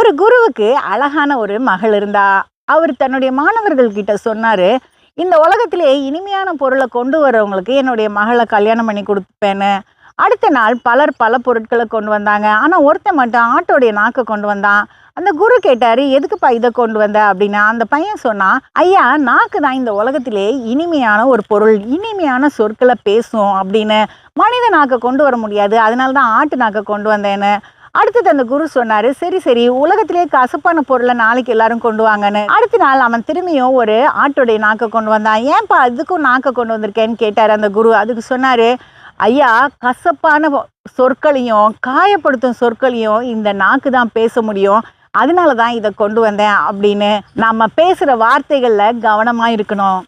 ஒரு குருவுக்கு அழகான ஒரு மகள் இருந்தா அவர் தன்னுடைய மாணவர்கள் கிட்ட சொன்னாரு இந்த உலகத்திலே இனிமையான பொருளை கொண்டு வரவங்களுக்கு என்னுடைய மகளை கல்யாணம் பண்ணி கொடுப்பேன்னு. அடுத்த நாள் பலர் பல பொருட்களை கொண்டு வந்தாங்க. ஆனால் ஒருத்தன் மட்டும் ஆட்டோடைய நாக்கை கொண்டு வந்தான். அந்த குரு கேட்டார் எதுக்குப்பா இதை கொண்டு வந்த? அப்படின்னா. அந்த பையன் சொன்னான் ஐயா நாக்கு தான் இந்த உலகத்திலே இனிமையான ஒரு பொருள் இனிமையான சொற்களை பேசும் அப்படின்னு. மனித நாக்கை கொண்டு வர முடியாது. அதனால தான் ஆட்டு நாக்கை கொண்டு வந்தேன்னு. அடுத்தது அந்த குரு சொன்னாரு சரி சரி உலகத்திலே கசப்பான பொருளை நாளைக்கு எல்லாரும் கொண்டு வாங்கன்னு. அடுத்த நாள் அவன் திரும்பியும் ஒரு ஆட்டோடைய நாக்கை கொண்டு வந்தான். ஏன்பா அதுக்கும் நாக்கை கொண்டு வந்திருக்கேன்னு கேட்டார் அந்த குரு. அதுக்கு சொன்னாரு ஐயா கசப்பான சொற்களையும் காயப்படுத்தும் சொற்களையும் இந்த நாக்கு தான் பேச முடியும். அதனால தான் இதை கொண்டு வந்தேன் அப்படின்னு நம்ம பேசுகிற வார்த்தைகளில் கவனமாக இருக்கணும்.